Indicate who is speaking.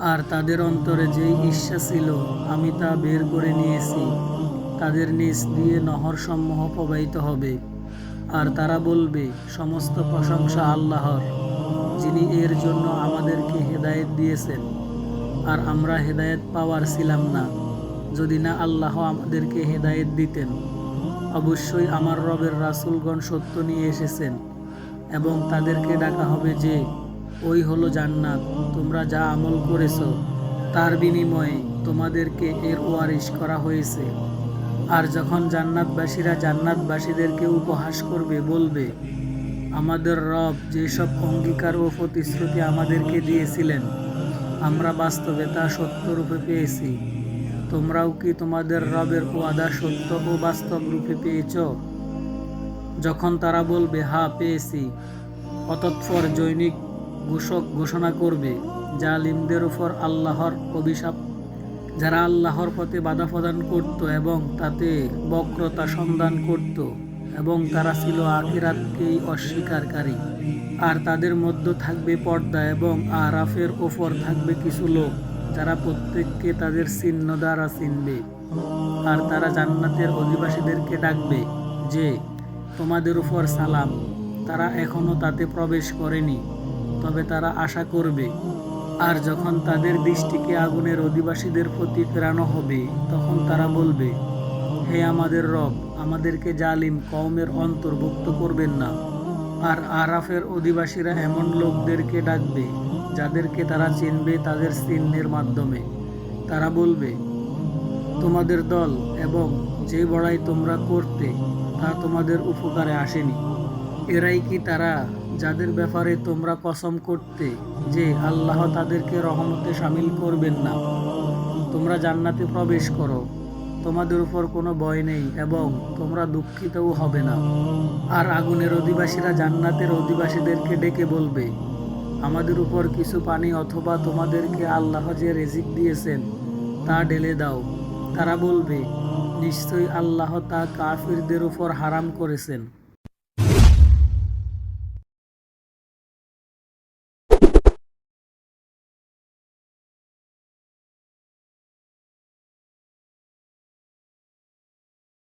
Speaker 1: আর তাদের অন্তরে যেই ঈর্ষা ছিল, আমি তা বের করে নিয়েছি। তাদের নিচ দিয়ে নহরসমূহ প্রবাহিত হবে। আর তারা বলবে, সমস্ত প্রশংসা আল্লাহর, যিনি এর জন্য আমাদেরকে হেদায়েত দিয়েছেন। আর আমরা হেদায়েত পাওয়ার ছিলাম না। যদি না আল্লাহ আমাদেরকে হেদায়েত দিতেন, অবশ্যই আমার রবের রাসূলগণ সত্য নিয়ে এসেছেন এবং তাদেরকে ডাকা হবে যে ওই হলো জান্নাত। তোমরা যা আমল করেছ, তার বিনিময়ে তোমাদেরকে এর ওয়ারিশ করা হয়েছে। আর যখন জান্নাতবাসীরা জান্নাতবাসীদেরকে উপহাস করবে, বলবে, আমাদের রব যেসব অঙ্গীকার ও প্রতিশ্রুতি আমাদেরকে দিয়েছিলেন, আমরা বাস্তবে তা সত্যরূপে পেয়েছি। তোমরাও কি তোমাদের রবের ওয়াদা সত্য ও বাস্তব রূপে পেয়েছ? যখন তারা বলবে হা পেয়েছি। অতৎপর জৈনিক ঘোষক ঘোষণা করবে, জালিমদের উপর আল্লাহর অভিশাপ। যারা আল্লাহর পথে বাধা প্রদান করত এবং তাতে বক্রতা সন্ধান করত এবং তারা ছিল আখিরাতকেই অস্বীকারী। আর তাদের মধ্যে থাকবে পর্দা এবং আরাফের ওপর থাকবে কিছু লোক, যারা প্রত্যেককে তাদের চিহ্ন দ্বারা চিনবে। আর তারা জান্নাতের অধিবাসীদেরকে ডাকবে যে, তোমাদের উপর সালাম। তারা এখনও তাতে প্রবেশ করেনি। তবে তারা আশা করবে, আর যখন তাদের দৃষ্টিকে আগুনের অধিবাসীদের প্রতি ফেরানো হবে, তখন তারা বলবে, হে আমাদের রব, আমাদেরকে জালিম কওমের অন্তর্ভুক্ত করবেন না। আর আরাফের অধিবাসীরা এমন লোকদেরকে ডাকবে, যাদেরকে তারা চিনবে তাদের চিহ্নের মাধ্যমে। তারা বলবে, তোমাদের দল এবং যে বড়াই তোমরা করতে, তা তোমাদের উপকারে আসেনি। এরাই কি তারা যাদের ব্যাপারে তোমরা কসম করতে যে আল্লাহ তাদেরকে রহমতে সামিল করবেন না, তোমরা জান্নাতে প্রবেশ করো। তোমাদের উপর কোনো ভয় নেই এবং তোমরা দুঃখিতও হবে না। আর আগুনের অধিবাসীরা জান্নাতের অধিবাসীদেরকে ডেকে বলবে, আমাদের উপর কিছু পানি অথবা তোমাদেরকে আল্লাহ যে রেজিক দিয়েছেন, তা ঢেলে দাও। তারা বলবে, নিশ্চয়ই আল্লাহ তা কাফিরদের উপর হারাম করেছেন।